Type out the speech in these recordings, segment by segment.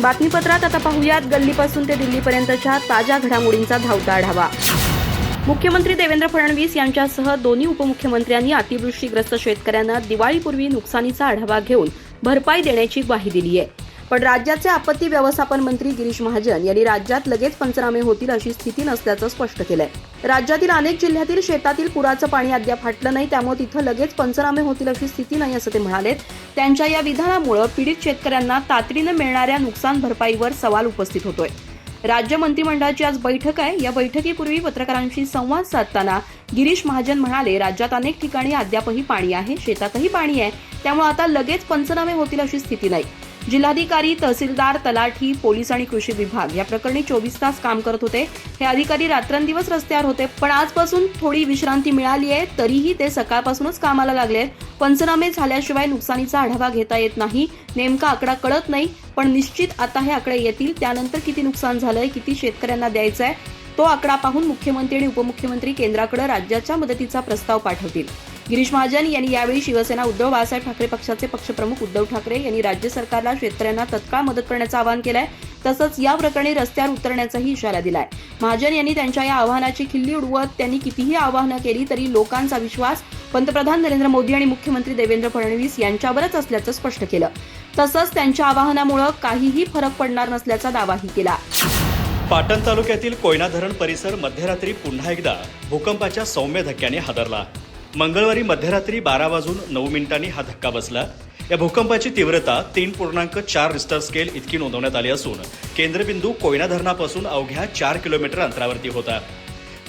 बातमीपत्रात आता पाहूयात. गल्लीपासून ते दिल्लीपर्यंतच्या ताज्या घडामोडींचा धावता आढावा. मुख्यमंत्री देवेंद्र फडणवीस यांच्यासह दोन्ही उपमुख्यमंत्र्यांनी अतिवृष्टीग्रस्त शेतकऱ्यांना दिवाळीपूर्वी नुकसानीचा आढावा घेऊन भरपाई देण्याची ग्वाही दिली आहे पण राज्याचे आपत्ती व्यवस्थापन मंत्री गिरीश महाजन यांनी राज्यात लगेच पंचनामे होतील अशी स्थिती नसल्याचं स्पष्ट केलंय. राज्यातील अनेक जिल्ह्यातील शेतातील पुराचं पाणी अद्याप फाटलं नाही त्यामुळे तिथं लगेच पंचनामे होतील अशी स्थिती नाही असं ते म्हणाले त्यांच्या या विधानामुळे पीडित शेतकऱ्यांना तातडीनं मिळणाऱ्या नुकसान भरपाईवर सवाल उपस्थित होतोय. राज्य मंत्रिमंडळाची आज बैठक आहे. या बैठकीपूर्वी पत्रकारांशी संवाद साधताना गिरीश महाजन म्हणाले राज्यात अनेक ठिकाणी अद्यापही पाणी आहे शेतातही पाणी आहे त्यामुळे आता लगेच पंचनामे होतील अशी स्थिती नाही. जिल्हाधिकारी तहसीलदार तलाठी पोलीस आणि कृषी विभाग या प्रकरणी चोवीस तास काम करत होते. हे अधिकारी रात्रंदिवस रस्त्यावर होते. पण आजपासून थोडी विश्रांती मिळाली आहे तरीही ते सकाळपासूनच कामाला लागले पंचनामे झाल्याशिवाय नुकसानीचा आढावा घेता येत नाही. नेमका आकडा कळत नाही पण निश्चित आता हे आकडे येतील. त्यानंतर किती नुकसान झालंय किती शेतकऱ्यांना द्यायचं आहे तो आकडा पाहून मुख्यमंत्री आणि उपमुख्यमंत्री केंद्राकडे राज्याच्या मदतीचा प्रस्ताव पाठवतील. गिरीश महाजन यांनी यावेळी शिवसेना उद्धव बाळासाहेब ठाकरे पक्षाचे पक्षप्रमुख उद्धव ठाकरे यांनी राज्य सरकारला शेतकऱ्यांना तत्काळ मदत करण्याचं आवाहन केलंय. तसंच या प्रकरणी रस्त्यावर उतरण्याचाही इशारा दिलाय. महाजन यांनी त्यांच्या या आव्हानाची खिल्ली उडवत त्यांनी कितीही आवाहनं केली तरी लोकांचा विश्वास पंतप्रधान नरेंद्र मोदी आणि मुख्यमंत्री देवेंद्र फडणवीस यांच्यावरच असल्याचं स्पष्ट केलं. तसंच त्यांच्या आवाहनामुळे काहीही फरक पडणार नसल्याचा दावाही केला. पाटण तालुक्यातील कोयना धरण परिसर मध्यरात्री पुन्हा एकदा भूकंपाच्या सौम्य धक्क्याने हादरला. मंगळवारी मध्यरात्री बारा वाजून नऊ मिनिटांनी हा धक्का बसला. या भूकंपाची तीव्रता तीन पूर्णांक चार रिस्टर स्केल इतकी नोंदवण्यात आली असून केंद्रबिंदू कोयना धरणापासून अवघ्या चार किलोमीटर अंतरावरती होता.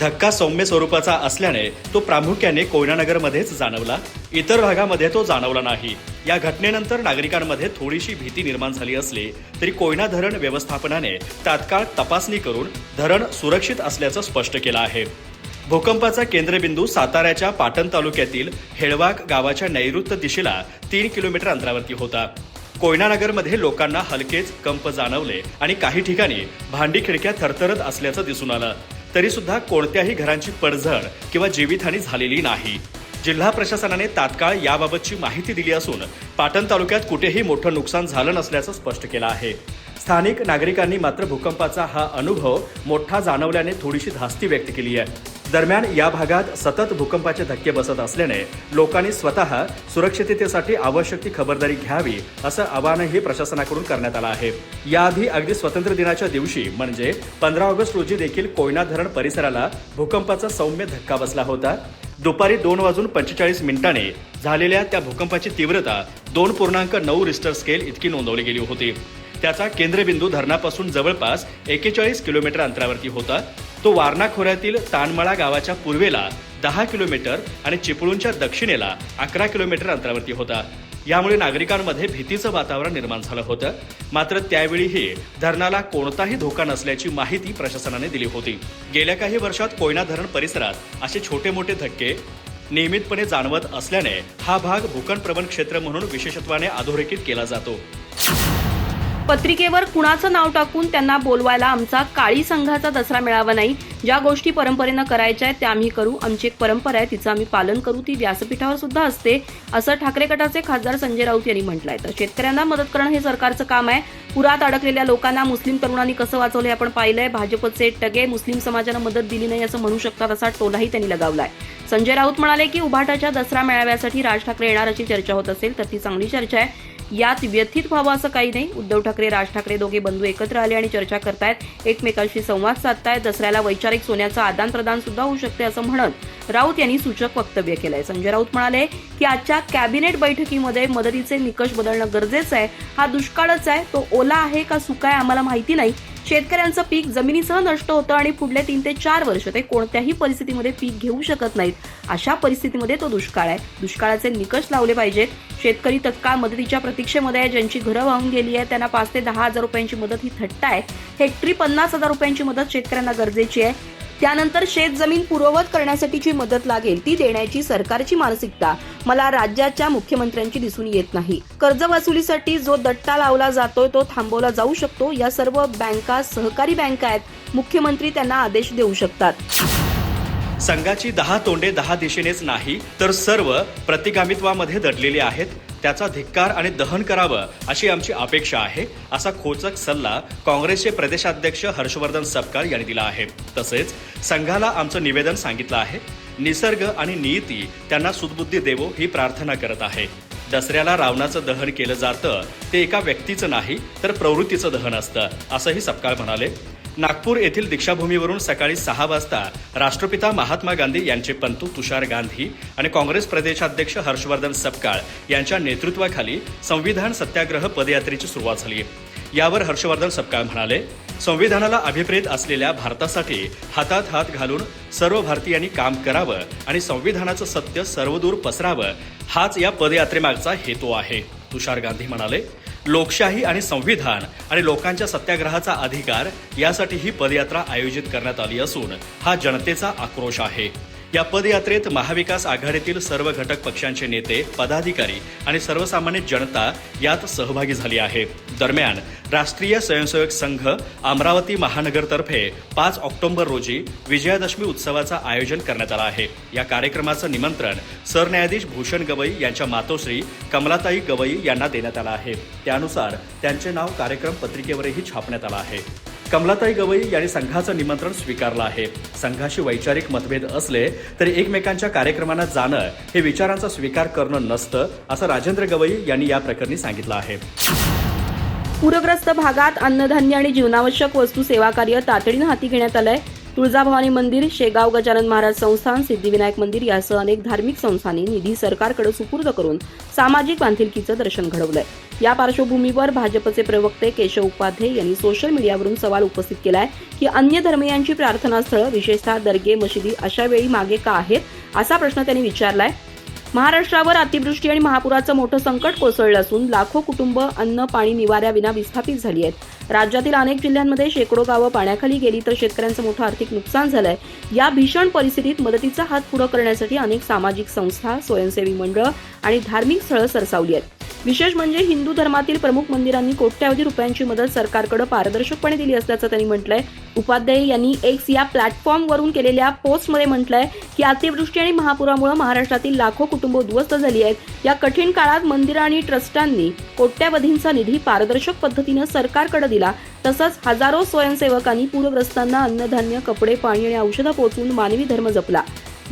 धक्का सौम्य स्वरूपाचा असल्याने तो प्रामुख्याने कोयनानगरमध्येच जाणवला. इतर भागामध्ये तो जाणवला नाही. या घटनेनंतर नागरिकांमध्ये थोडीशी भीती निर्माण झाली असली तरी कोयना धरण व्यवस्थापनाने तात्काळ तपासणी करून धरण सुरक्षित असल्याचं स्पष्ट केलं आहे. भूकंपाचा केंद्रबिंदू साताऱ्याच्या पाटण तालुक्यातील हेळवाक गावाच्या नैऋत्य दिशेला तीन किलोमीटर अंतरावरती होता. कोयनानगरमध्ये लोकांना हलकेच कंप जाणवले आणि काही ठिकाणी भांडी खिडक्या थरथरत असल्याचं दिसून आलं. तरी सुद्धा कोणत्याही घरांची पडझड किंवा जीवितहानी झालेली नाही. जिल्हा प्रशासनाने तात्काळ याबाबतची माहिती दिली असून पाटण तालुक्यात कुठेही मोठं नुकसान झालं नसल्याचं स्पष्ट केलं आहे. स्थानिक नागरिकांनी मात्र भूकंपाचा हा अनुभव मोठा जाणवल्याने थोडीशी धास्ती व्यक्त केली आहे. दरम्यान या भागात सतत भूकंपाचे धक्के बसत असल्याने लोकांनी स्वतः सुरक्षिततेसाठी आवश्यक ती खबरदारी घ्यावी असं आवाहनही प्रशासनाकडून करण्यात आलं आहे. याआधी अगदी स्वातंत्र्य दिनाच्या दिवशी म्हणजे पंधरा ऑगस्ट रोजी देखील कोयना धरण परिसराला भूकंपाचा सौम्य धक्का बसला होता. दुपारी दोन वाजून पंचेचाळीस मिनिटांनी झालेल्या त्या भूकंपाची तीव्रता दोन पूर्णांक नऊ रिस्टर स्केल इतकी नोंदवली गेली होती. त्याचा केंद्रबिंदू धरणापासून जवळपास एकेचाळीस किलोमीटर अंतरावरती होता. तो वारणा खोऱ्यातील तानमळा गावाच्या पूर्वेला दहा किलोमीटर आणि चिपळूणच्या दक्षिणेला अकरा किलोमीटर अंतरावरती होता. यामुळे नागरिकांमध्ये भीतीचं वातावरण निर्माण झालं होतं. मात्र त्यावेळीही धरणाला कोणताही धोका नसल्याची माहिती प्रशासनाने दिली होती. गेल्या काही वर्षात कोयना धरण परिसरात असे छोटे मोठे धक्के नियमितपणे जाणवत असल्याने हा भाग भूकंपप्रवण क्षेत्र म्हणून विशेषत्वाने अधोरेखित केला जातो. पत्रिकेवर कुणाचं नाव टाकून त्यांना बोलवायला आमचा काळी संघाचा दसरा मिळावा नाही. ज्या गोष्टी परंपरेनं करायच्या आहेत त्या आम्ही करू. आमची एक परंपरा आहे तिचं आम्ही पालन करू. ती व्यासपीठावर सुद्धा असते असं ठाकरे गटाचे खासदार संजय राऊत यांनी म्हटलंय. तर शेतकऱ्यांना मदत करणं हे सरकारचं काम आहे. पुरात अडकलेल्या लोकांना मुस्लिम तरुणांनी कसं वाचवलं हे आपण पाहिलंय. भाजपचे टगे मुस्लिम समाजानं मदत दिली नाही असं म्हणू शकतात असा टोलाही त्यांनी लगावलाय. संजय राऊत म्हणाले की उभाटाच्या दसरा मेळाव्यासाठी राज ठाकरे येणार अशी चर्चा होत असेल तर ती चांगली चर्चा आहे. यात व्यथित व्हावं असं काही नाही. उद्धव ठाकरे राज ठाकरे दोघे बंधू एकत्र आले आणि चर्चा करतायत. एकमेकांशी संवाद साधतायत. दसऱ्याला वैचारिक सोन्याचं आदान प्रदान सुद्धा होऊ शकते असं म्हणत राऊत यांनी सूचक वक्तव्य केलंय. संजय राऊत म्हणाले की आजच्या कॅबिनेट बैठकीमध्ये मदतीचे निकष बदलणं गरजेचं आहे. हा दुष्काळच आहे. तो ओला आहे का सुका आहे आम्हाला माहिती नाही. शेतकऱ्यांचं पीक जमिनीसह नष्ट होतं आणि पुढले तीन ते चार वर्ष ते कोणत्याही परिस्थितीमध्ये पीक घेऊ शकत नाहीत. अशा परिस्थितीमध्ये तो दुष्काळ आहे. दुष्काळाचे निकष लावले पाहिजेत. शेतकरी तत्काळ मदतीच्या प्रतीक्षेमध्ये आहे. ज्यांची घरं वाहून गेली आहे त्यांना पाच ते दहा हजार रुपयांची मदत ही थट्टा आहे. हेक्टरी पन्नास हजार रुपयांची मदत शेतकऱ्यांना गरजेची आहे. त्यानंतर शेत जमीन पूर्ववत करण्यासाठीची मदत लागेल ती देण्याची सरकारची मानसिकता मला राज्याच्या मुख्यमंत्र्यांची दिसून येत नाही. कर्ज वसुलीसाठी जो दट्टा लावला जातोय तो थांबवला जाऊ शकतो. या सर्व बँका सहकारी बँका आहेत मुख्यमंत्री त्यांना आदेश देऊ शकतात. संघाची दहा तोंडे दहा दिशेनेच नाही तर सर्व प्रतिगामित्वामध्ये दडलेली आहेत. त्याचा धिक्कार आणि दहन करावं अशी आमची अपेक्षा आहे असा खोचक सल्ला काँग्रेसचे प्रदेशाध्यक्ष हर्षवर्धन सपकाळ यांनी दिला आहे. तसेच संघाला आमचं निवेदन सांगितलं आहे. निसर्ग आणि नियती त्यांना सुदबुद्धी देवो ही प्रार्थना करत आहे. दसऱ्याला रावणाचं दहन केलं जातं. ते एका व्यक्तीचं नाही तर प्रवृत्तीचं दहन असतं असंही सपकाळ म्हणाले. नागपूर येथील दीक्षाभूमीवरून सकाळी सहा वाजता राष्ट्रपिता महात्मा गांधी यांचे पंतू तुषार गांधी आणि काँग्रेस प्रदेशाध्यक्ष हर्षवर्धन सपकाळ यांच्या नेतृत्वाखाली संविधान सत्याग्रह पदयात्रेची सुरुवात झाली. यावर हर्षवर्धन सपकाळ म्हणाले संविधानाला अभिप्रेत असलेल्या भारतासाठी हातात हात घालून सर्व भारतीयांनी काम करावं आणि संविधानाचं सत्य सर्वदूर पसरावं हाच या पदयात्रेमागचा हेतू आहे. तुषार गांधी म्हणाले लोकशाही आणि संविधान आणि लोकांच्या सत्याग्रहाचा अधिकार यासाठी ही पदयात्रा आयोजित करण्यात आली असून हा जनतेचा आक्रोश आहे. या पदयात्रेत महाविकास आघाडीतील सर्व घटक पक्षांचे नेते पदाधिकारी आणि सर्वसामान्य जनता यात सहभागी झाली आहे. दरम्यान राष्ट्रीय स्वयंसेवक संघ अमरावती महानगरतर्फे पाच ऑक्टोबर रोजी विजयादशमी उत्सवाचं आयोजन करण्यात आलं आहे. या कार्यक्रमाचं निमंत्रण सरन्यायाधीश भूषण गवई यांच्या मातोश्री कमलाताई गवई यांना देण्यात आलं आहे. त्यानुसार त्यांचे नाव कार्यक्रम पत्रिकेवरही छापण्यात आलं आहे. कमलाताई गवई यांनी संघाचं निमंत्रण स्वीकारलं आहे. संघाशी वैचारिक मतभेद असले तरी एकमेकांच्या कार्यक्रमांना जाणं हे विचारांचा स्वीकार करणं नसतं असं राजेंद्र गवई यांनी या प्रकरणी सांगितलं आहे. पूरग्रस्त भागात अन्नधान्य आणि जीवनावश्यक वस्तू सेवा कार्य तातडीनं हाती घेण्यात आलंय. तुळजाभवानी मंदिर शेगाव गजानन महाराज संस्थान सिद्धिविनायक मंदिर यासह अनेक धार्मिक संस्थांनी निधी सरकारकडे सुपूर्द करून सामाजिक बांधिलकीचं दर्शन घडवलंय. या पार्श्वभूमीवर भाजपचे प्रवक्ते केशव उपाध्ये यांनी सोशल मीडियावरून सवाल उपस्थित केलाय की अन्य धर्मियांची प्रार्थनास्थळं विशेषतः दर्गे मशिदी अशा वेळी मागे का आहेत? असा प्रश्न त्यांनी विचारलाय. महाराष्ट्रावर अतिवृष्टी आणि महापुराचं मोठं संकट कोसळलं असून लाखो कुटुंब अन्न पाणी निवाऱ्याविना विस्थापित झाली आहेत. राज्यातील अनेक जिल्ह्यांमध्ये शेकडो गावं पाण्याखाली गेली तर शेतकऱ्यांचं मोठं आर्थिक नुकसान झालंय. या भीषण परिस्थितीत मदतीचा हात पुढं करण्यासाठी अनेक सामाजिक संस्था स्वयंसेवी मंडळ आणि धार्मिक स्थळं सरसावली आहेत. विशेष म्हणजे हिंदू धर्मातील प्रमुख मंदिरांनी कोट्यावधी रुपयांची मदत सरकारकडे पारदर्शकपणे दिली असल्याचं त्यांनी म्हटलंय. उपाध्याय यांनी एक्स या प्लॅटफॉर्मवरून केलेल्या पोस्टमध्ये म्हटलंय की अतिवृष्टी आणि महापुरामुळे महाराष्ट्रातील लाखो कुटुंब उद्ध्वस्त झाली आहेत. या कठीण काळात मंदिरं आणि ट्रस्टांनी कोट्यावधींचा निधी पारदर्शक पद्धतीनं सरकारकडे दिला. तसंच हजारो स्वयंसेवकांनी पूरग्रस्तांना अन्नधान्य कपडे पाणी आणि औषधं पोहोचवून मानवी धर्म जपला.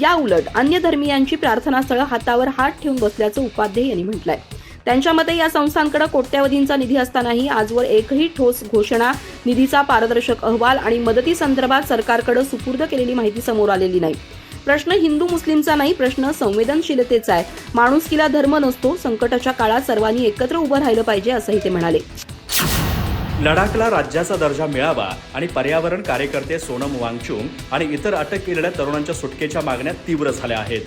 या उलट अन्य धर्मीयांची प्रार्थनास्थळं हातावर हात ठेवून बसल्याचं उपाध्ये यांनी म्हटलंय. त्यांच्या मते या संस्थांकडे कोट्यावधींचा निधी असतानाही आजवर एकही ठोस घोषणा निधीचा पारदर्शक अहवाल आणि मदतीसंदर्भात सरकारकडे सुपूर्द केलेली माहिती समोर आलेली नाही. प्रश्न हिंदू मुस्लिमचा नाही प्रश्न संवेदनशीलतेचा आहे. माणुसकीला धर्म नसतो संकटाच्या काळात सर्वांनी एकत्र उभं राहिलं पाहिजे असंही ते म्हणाले. लडाखला राज्याचा दर्जा मिळावा आणि पर्यावरण कार्यकर्ते सोनम वांगचुंग आणि इतर अटक केलेल्या तरुणांच्या सुटकेच्या मागण्या तीव्र झाल्या आहेत.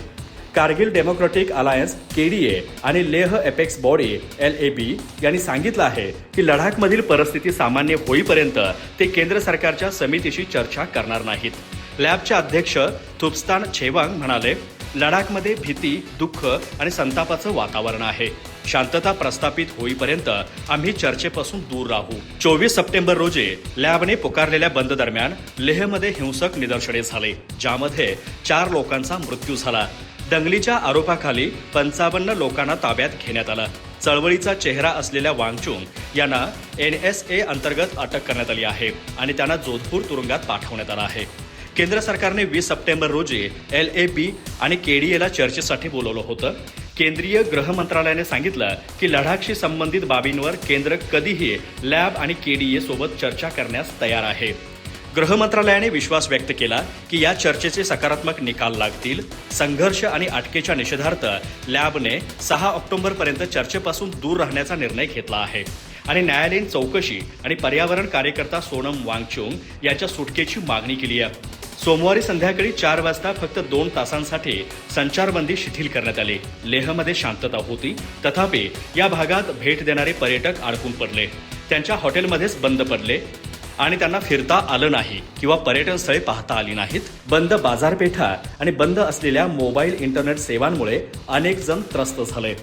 कारगिल डेमोक्रॅटिक अलायन्स केडीए आणि Leh apex body L A B यांनी सांगितलं आहे की लडाखमधील परिस्थिती सामान्य होईपर्यंत ते केंद्र सरकारच्या समितीशी चर्चा करणार नाहीत. लॅबचे अध्यक्ष थुपस्तान छेवांग म्हणाले लडाखमध्ये भीती दुःख आणि संतापाचं वातावरण आहे. शांतता प्रस्थापित होईपर्यंत आम्ही चर्चेपासून दूर राहू. चोवीस सप्टेंबर रोजी लॅबने पुकारलेल्या बंद दरम्यान लेहमध्ये हिंसक निदर्शने झाले ज्यामध्ये चार लोकांचा मृत्यू झाला. दंगलीच्या आरोपाखाली पंचावन्न लोकांना ताब्यात घेण्यात आलं. चळवळीचा चेहरा असलेल्या वांगचुंग यांना एन एस ए अंतर्गत अटक करण्यात आली आहे आणि त्यांना जोधपूर तुरुंगात पाठवण्यात आलं आहे. केंद्र सरकारने वीस सप्टेंबर रोजी एल ए बी आणि केडीएला चर्चेसाठी बोलवलं होतं. केंद्रीय गृह मंत्रालयाने सांगितलं की लडाखशी संबंधित बाबींवर केंद्र कधीही लॅब आणि केडीए सोबत चर्चा करण्यास तयार आहे. गृह मंत्रालयाने विश्वास व्यक्त केला की या चर्चेचे सकारात्मक निकाल लागतील. संघर्ष आणि अटकेच्या निषेधार्थ लॅबने सहा ऑक्टोबरपर्यंत चर्चेपासून दूर राहण्याचा निर्णय घेतला आहे. आणि न्यायालयीन चौकशी आणि पर्यावरण कार्यकर्ता सोनम वांगचुंग यांच्या सुटकेची मागणी केली आहे. सोमवारी संध्याकाळी चार वाजता फक्त दोन तासांसाठी संचारबंदी शिथिल करण्यात आली. लेहमध्ये शांतता होती. तथापि या भागात भेट देणारे पर्यटक अडकून पडले. त्यांच्या हॉटेलमध्येच बंद पडले. आणि त्यांना फिरता आलं नाही किंवा पर्यटन स्थळे पाहता आली नाहीत. बंद बाजारपेठा आणि बंद असलेल्या मोबाईल इंटरनेट सेवांमुळे अनेक जण त्रस्त झाले.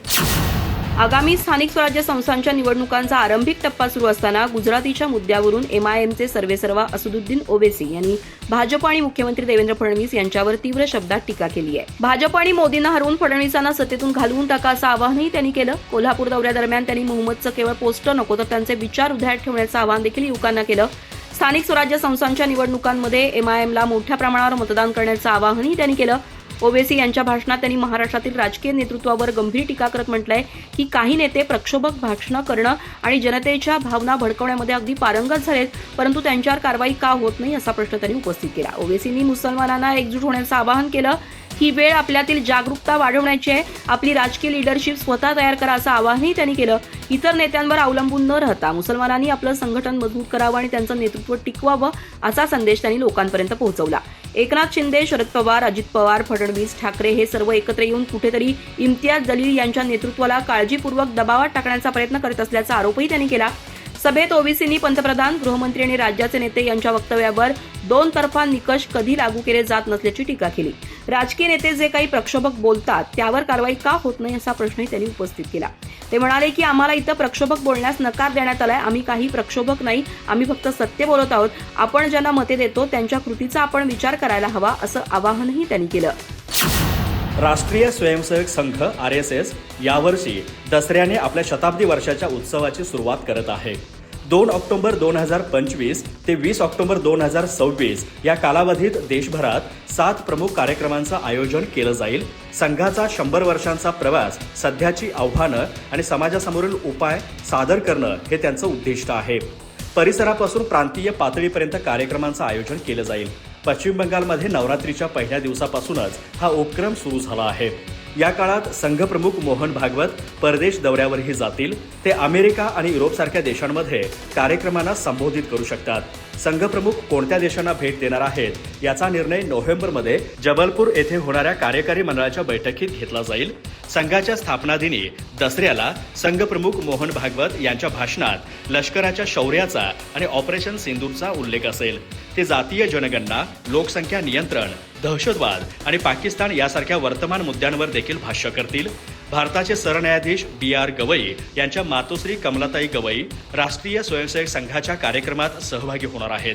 आगामी स्थानिक स्वराज्य संस्थांच्या निवडणुकांचा आरंभिक टप्पा सुरू असताना गुजरातीच्या मुद्द्यावरून एमआयएमचे सर्वेसर्वा असदुद्दीन ओवेसी यांनी भाजप आणि मुख्यमंत्री देवेंद्र फडणवीस यांच्यावर तीव्र शब्दात टीका केली आहे. भाजप आणि मोदींना हरवून फडणवीसांना सत्तेतून घालवून टाका असं आवाहनही त्यांनी केलं. कोल्हापूर दौऱ्यादरम्यान त्यांनी मोहम्मदचं केवळ पोस्टर नको तर त्यांचे विचार उधळत ठेवण्याचं आवाहन देखील युवकांना केलं. स्थानिक स्वराज्य संस्थांच्या निवडणुकांमध्ये एमआयएमला मोठ्या प्रमाणावर मतदान करण्याचं आवाहनही त्यांनी केलं. ओवेसी यांच्या भाषणात त्यांनी महाराष्ट्रातील राजकीय नेतृत्वावर गंभीर टीका करत म्हटलंय की काही नेते प्रक्षोभक भाषणं करणं आणि जनतेच्या भावना भडकवण्यामध्ये अगदी पारंगत झालेत परंतु त्यांच्यावर कारवाई का होत नाही असा प्रश्न त्यांनी उपस्थित केला. ओवेसींनी मुसलमानांना एकजूट होण्याचं आवाहन केलं. ही वेळ आपल्यातील जागरूकता वाढवण्याची आहे. आपली राजकीय लिडरशिप स्वतः तयार करा असं आवाहनही त्यांनी केलं. इतर नेत्यांवर अवलंबून न राहता मुसलमानांनी आपलं संघटन मजबूत करावं आणि त्यांचं नेतृत्व टिकवावं असा संदेश त्यांनी लोकांपर्यंत पोहोचवला. एकनाथ शिंदे शरद पवार अजित पवार फडणवीस ठाकरे हे सर्व एकत्र येऊन कुठेतरी इम्तियाज जलील यांच्या नेतृत्वाला काळजीपूर्वक दबावात टाकण्याचा प्रयत्न करत असल्याचा आरोपही त्यांनी केला. सभेत ओबीसींनी पंतप्रधान गृहमंत्री आणि राज्याचे नेते यांच्या वक्तव्यावर दोन तर्फा निकष कधी लागू केले जात नसल्याची टीका केली. राजकीय नेते जे काही प्रक्षोभक बोलतात त्यावर कारवाई का होत नाही असा प्रश्नही त्यांनी उपस्थित केला. ते म्हणाले की आम्हाला इथं प्रक्षोभक बोलण्यास नकार देण्यात आलाय. आम्ही काही प्रक्षोभक नाही आम्ही फक्त सत्य बोलत आहोत. आपण ज्यांना मते देतो त्यांच्या कृतीचा आपण विचार करायला हवा असं आवाहनही त्यांनी केलं. राष्ट्रीय Swayamsevak Sangh R S S यावर्षी दसऱ्याने आपल्या शताब्दी वर्षाच्या उत्सवाची सुरुवात करत आहे. दोन ऑक्टोबर दोन हजार पंचवीस ते वीस ऑक्टोबर दोन हजार सव्वीस या कालावधीत देशभरात सात प्रमुख कार्यक्रमांचं आयोजन केलं जाईल. संघाचा शंभर वर्षांचा प्रवास सध्याची आव्हानं आणि समाजासमोरील उपाय सादर करणं हे त्यांचं उद्दिष्ट आहे. परिसरापासून प्रांतीय पातळीपर्यंत कार्यक्रमांचं आयोजन केलं जाईल. पश्चिम बंगालमध्ये नवरात्रीच्या पहिल्या दिवसापासूनच हा उपक्रम सुरू झाला आहे. या काळात संघप्रमुख मोहन भागवत परदेश दौऱ्यावरही जातील. ते अमेरिका आणि युरोपसारख्या देशांमध्ये कार्यक्रमांना संबोधित करू शकतात. संघप्रमुख कोणत्या देशांना भेट देणार आहेत याचा निर्णय नोव्हेंबरमध्ये जबलपूर येथे होणाऱ्या कार्यकारी मंडळाच्या बैठकीत घेतला जाईल. संघाच्या स्थापना दिनी दसऱ्याला संघप्रमुख मोहन भागवत यांच्या भाषणात लष्कराच्या शौर्याचा आणि ऑपरेशन सिंदूरचा उल्लेख असेल. ते जातीय जनगणना लोकसंख्या नियंत्रण दहशतवाद आणि पाकिस्तान यासारख्या वर्तमान मुद्द्यांवर देखील भाष्य करतील. भारताचे सरन्यायाधीश बी आर गवई यांच्या मातोश्री कमलाताई गवई राष्ट्रीय स्वयंसेवक संघाच्या कार्यक्रमात सहभागी होणार आहेत.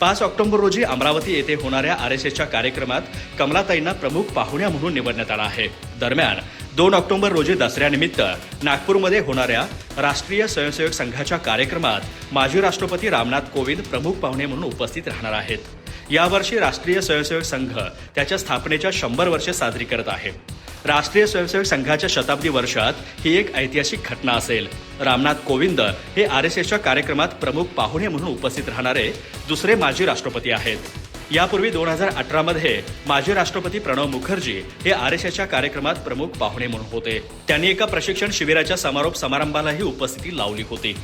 पाच ऑक्टोबर रोजी अमरावती येथे होणाऱ्या आर एस एसच्या कार्यक्रमात कमलाताईंना प्रमुख पाहुण्या म्हणून निवडण्यात आला आहे. दरम्यान दोन ऑक्टोबर रोजी दसऱ्यानिमित्त नागपूरमध्ये होणाऱ्या राष्ट्रीय स्वयंसेवक संघाच्या कार्यक्रमात माजी राष्ट्रपती रामनाथ कोविंद प्रमुख पाहुणे म्हणून उपस्थित राहणार आहेत. यावर्षी राष्ट्रीय स्वयंसेवक संघ त्याच्या स्थापनेच्या शंभर वर्षे साजरी करत आहे. राष्ट्रीय स्वयंसेवक संघाच्या शताब्दी वर्षात ही एक ऐतिहासिक घटना असेल. रामनाथ कोविंद हे आर एस एसच्या कार्यक्रमात प्रमुख पाहुणे म्हणून उपस्थित राहणारे दुसरे माजी राष्ट्रपती आहेत. यापूर्वी दोन हजार अठरामध्ये माजी राष्ट्रपती प्रणव मुखर्जी हे आर एस एसच्या कार्यक्रमात प्रमुख पाहुणे म्हणून होते. त्यांनी एका प्रशिक्षण शिबिराच्या समारोप समारंभालाही उपस्थिती लावली होती.